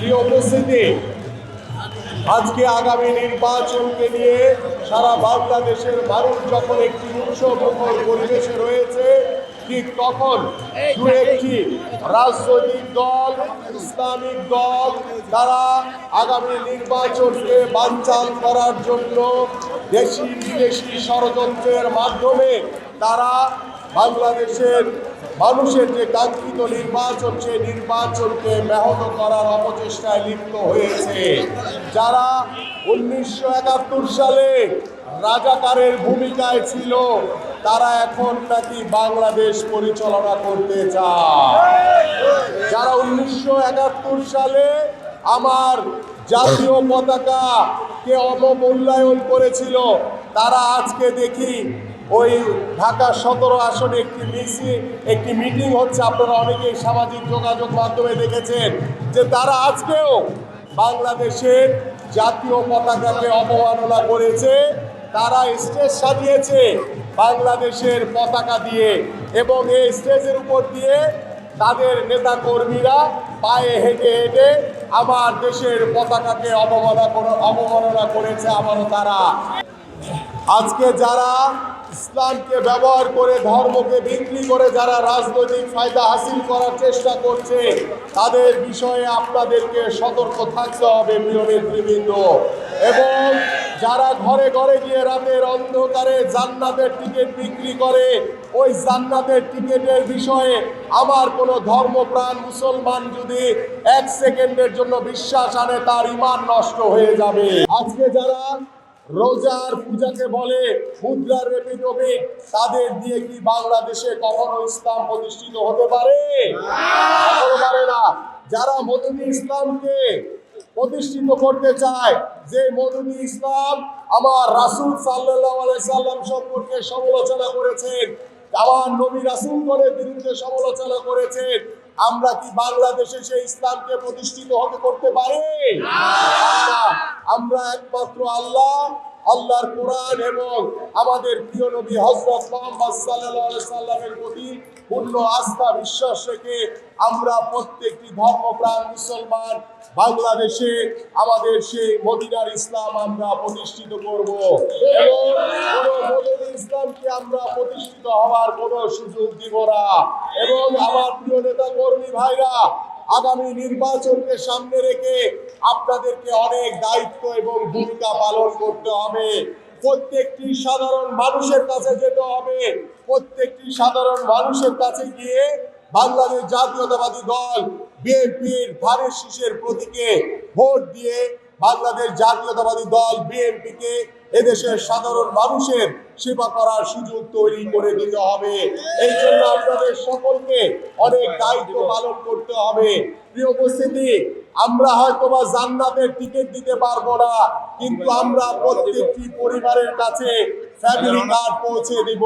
প্রিয় উপস্থিতি আজকে আগামী নির্বাচনকে নিয়ে সারা বাংলাদেশের মানুষ যখন একটি উৎসবমুখর পরিবেশে রয়েছে, ঠিক তখন দু একটি রাজনৈতিক দল, ইসলামিক দল তারা আগামী নির্বাচনকে বানচাল করার জন্য দেশি বিদেশি ষড়যন্ত্রের মাধ্যমে তারা বাংলাদেশের মানুষের যে কাঙ্ক্ষিত নির্বাচন সেই নির্বাচনকে ব্যাহত করার অপচেষ্টায় লিপ্ত হয়েছে। যারা উনিশশো একাত্তর সালে রাজাকারের ভূমিকায় ছিল, তারা এখন নাকি বাংলাদেশ পরিচালনা করতে চায়। যারা উনিশশো একাত্তর সালে আমার জাতীয় পতাকা কে অবমূল্যায়ন করেছিল, তারা আজকে দেখি ওই ঢাকা সতেরো আসনে একটি মিছিল একটি মিটিং হচ্ছে, আপনারা অনেকেই সামাজিক যোগাযোগ মাধ্যমে দেখেছেন যে তারা আজকেও বাংলাদেশের জাতীয় পতাকাকে অবমাননা করেছে, তারা স্টেজ সাজিয়েছে বাংলাদেশের পতাকা দিয়ে এবং এই স্টেজের উপর দিয়ে তাদের নেতা কর্মীরা পায়ে হেঁটে হেঁটে আমার দেশের পতাকাকে অবমাননা অবমাননা করেছে আবারও তারা। আজকে যারা ইসলামকে ব্যবহার করে, ধর্মকে বিক্রি করে যারা রাজনৈতিক ফায়দা হাসিল করার চেষ্টা করছে, তাদের বিষয়ে আপনাদেরকে সতর্ক থাকতে হবে, প্রিয় নেতৃবৃন্দ। এবং যারা ঘরে ঘরে গিয়ে রাতের অন্ধকারে জান্নাতের টিকিট বিক্রি করে, ওই জান্নাতের টিকিটের বিষয়ে আমার কোনো ধর্মপ্রাণ মুসলমান যদি এক সেকেন্ডের জন্য বিশ্বাস আনে, তার ইমান নষ্ট হয়ে যাবে। আজকে যারা রোজার পূজাকে বলে মুদ্রার রেপিটবি তাদের দিয়ে কি বাংলাদেশে কখনো ইসলাম প্রতিষ্ঠিত হতে পারে? পারে না। যারা মদনী ইসলামকে প্রতিষ্ঠিত করতে চায়, যে মদনী ইসলাম আমার রাসুল সাল্লাহ আলাই সাল্লাম সম্পর্কে সমালোচনা করেছেন আমার নবী রাসূলগণের বিরুদ্ধে সমালোচনা করেছেন, আমরা কি বাংলাদেশে সেই ইসলামকে প্রতিষ্ঠিত হতে করতে পারি? আমরা একমাত্র আল্লাহ আল্লাহর কোরআন এবং আমাদের প্রিয় নবী হজরত মোহাম্মদ আলাইহি সাল্লামের প্রতি পূর্ণ আস্থা, বিশ্বাস রেখে আমরা প্রত্যেকটি ধর্মপ্রাণ মুসলমান বাংলাদেশে আমাদের সেই মদিনার ইসলাম আমরা প্রতিষ্ঠিত করব। এবং ইসলামকে আমরা প্রতিষ্ঠিত হওয়ার কোনো সুযোগ দিব না। এবং আমার প্রিয় নেতা কর্মী ভাইরা আগামী নির্বাচনকে সামনে রেখে আপনাদেরকে অনেক দায়িত্ব এবং ভূমিকা পালন করতে হবে। প্রত্যেকটি সাধারণ মানুষের কাছে যেতে হবে। প্রত্যেকটি সাধারণ মানুষের কাছে গিয়ে বাংলাদেশ জাতীয়তাবাদী দল বিএনপির ধানের শীষের প্রতীকে ভোট দিয়ে বাংলাদেশ জাতীয়তাবাদী দল বিএনপিকে এদেশের সাধারণ মানুষের সেবা করার সুযোগ তৈরি করে দিতে হবে। এই জন্য আপনাদের সকলকে অনেক দায়িত্ব পালন করতে হবে। প্রিয় উপস্থিতি, আমরা হয়তো বা জান্নাতের টিকিট দিতে পারব না, কিন্তু আমরা প্রত্যেকটি পরিবারের কাছে ফ্যামিলি কার্ড পৌঁছে দিব।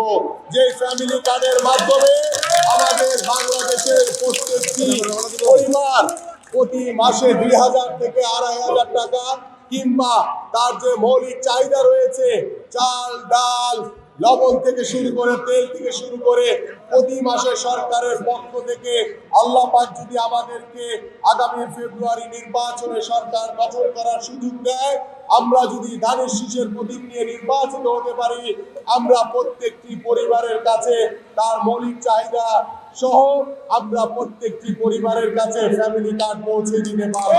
যে ফ্যামিলি কার্ডের মাধ্যমে আমাদের বাংলাদেশের প্রত্যেকটি পরিবার প্রতি মাসে দুই হাজার থেকে আড়াই হাজার টাকা কিংবা তার যে মৌলিক চাহিদা রয়েছে, চাল, ডাল লবণ থেকে শুরু করে তেল থেকে শুরু করে প্রতি মাসে সরকারের পক্ষ থেকে আল্লাহ পাক যদি আমাদেরকে আগামী ফেব্রুয়ারি নির্বাচনে সরকার গঠন করার সুযোগ দেয়, আমরা যদি ধানের শীষের প্রতীক নিয়ে নির্বাচিত হতে পারি, আমরা প্রত্যেকটি পরিবারের কাছে তার মৌলিক চাহিদা সহ আমরা প্রত্যেকটি পরিবারের কাছে ফ্যামিলি কার্ড পৌঁছে দিতে পারব।